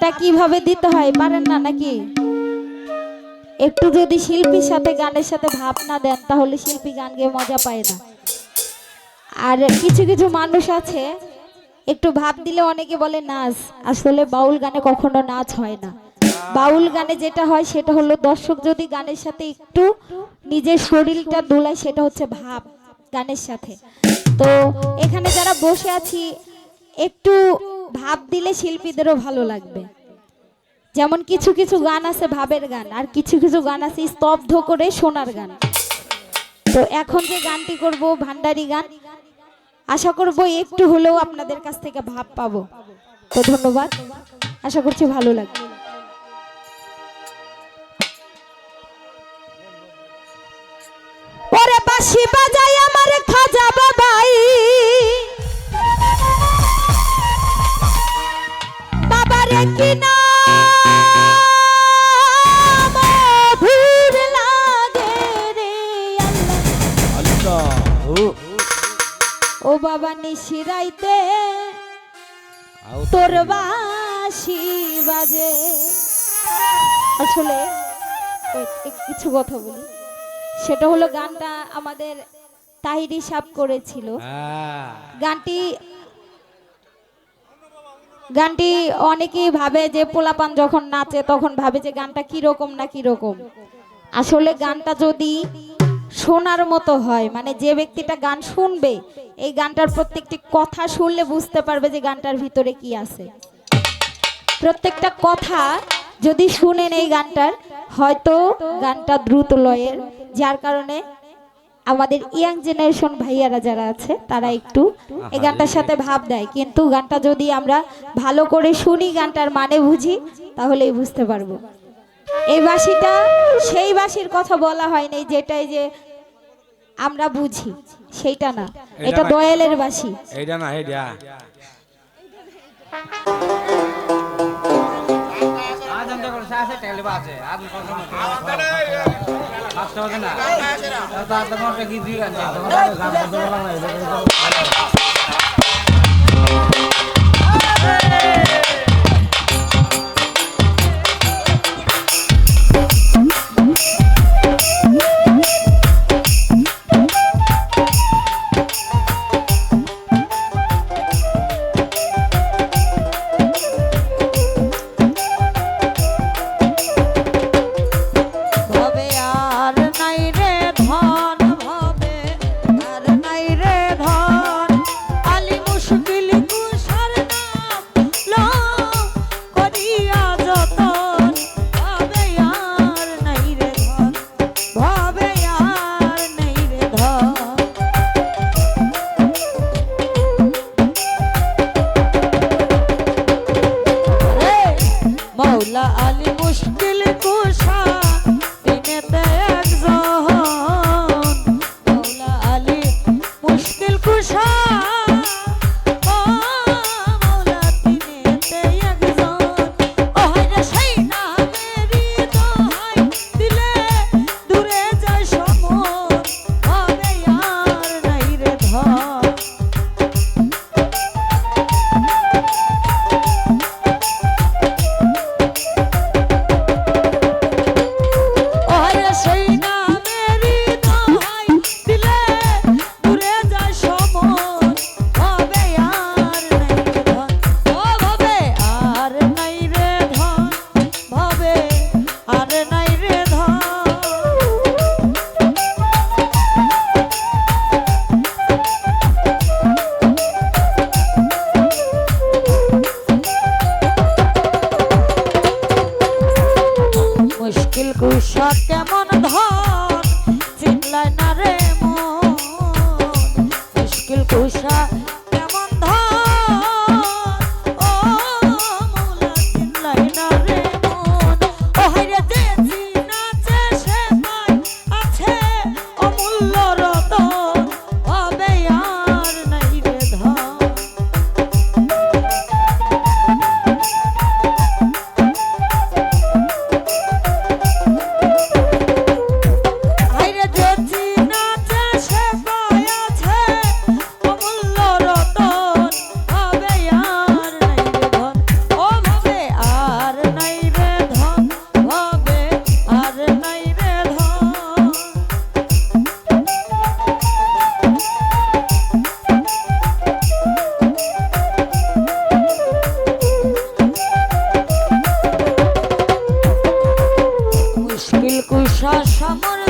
ভাবটা কীভাবে দিতে হয়, পারেন না নাকি? একটু যদি শিল্পীর সাথে, গানের সাথে ভাব না দেন, তাহলে শিল্পী গান গেয়ে মজা পায় না। আর কিছু কিছু মানুষ আছে, একটু ভাব দিলে অনেকে বলে নাচ আসলে বাউল গানে কখনো নাচ হয় না। বাউল গানে যেটা হয়, সেটা হলো দর্শক যদি গানের সাথে একটু নিজের শরীরটা দোলায়, সেটা হচ্ছে ভাব গানের সাথে। তো এখানে যারা বসে আছি, একটু ভাব দিলে শিল্পীদেরও ভালো লাগবে। যেমন কিছু কিছু গান আছে ভাবের গান, আর কিছু কিছু গান আছে স্তব্ধ করে শোনার গান। তো এখন যে গানটি করব, ভান্ডারি গান, আশা করব একটু হলেও আপনাদের কাছ থেকে ভাব পাবো। তো ধন্যবাদ। আশা করছি ভালো লাগবে। ওরে বাঁশি বাজাই বাবারে না মধুর লাগে রে আল্লাহ। ও বাবা নিশিরাইতে তোর বাসি বাজে। আসলে কিছু কথা বলি। সেটা হলো গানটা আমাদের তাহিরি সাপ করেছিল। গানটি গানটি অনেকেই ভাবে যে পোলাপান যখন নাচে তখন ভাবে যে গানটা কীরকম না কীরকম। আসলে গানটা যদি শোনার মতো হয় মানে যে ব্যক্তিটা গান শুনবে, এই গানটার প্রত্যেকটি কথা শুনলে বুঝতে পারবে যে গানটার ভিতরে কি আছে। প্রত্যেকটা কথা যদি শুনেন এই গানটার, হয়তো গানটা দ্রুত লয়ের, যার কারণে আমাদের ইয়াং জেনারেশন ভাইয়ারা যারা আছে তারা একটু এই গানটার সাথে ভাব দেয়। কিন্তু গানটা যদি আমরা ভালো করে শুনি গানটার মানে বুঝি তাহলেই বুঝতে পারব। এই বাসিটা সেই বাসির কথা বলা হয়নি যেটাই যে আমরা বুঝি সেইটা না। এটা দয়ালের বাসি এইটা না এইটা। খরচ আছে? টেলে বাজে আর কষ্ট হবে না। তার তোমার কি দুই গান Hey! amor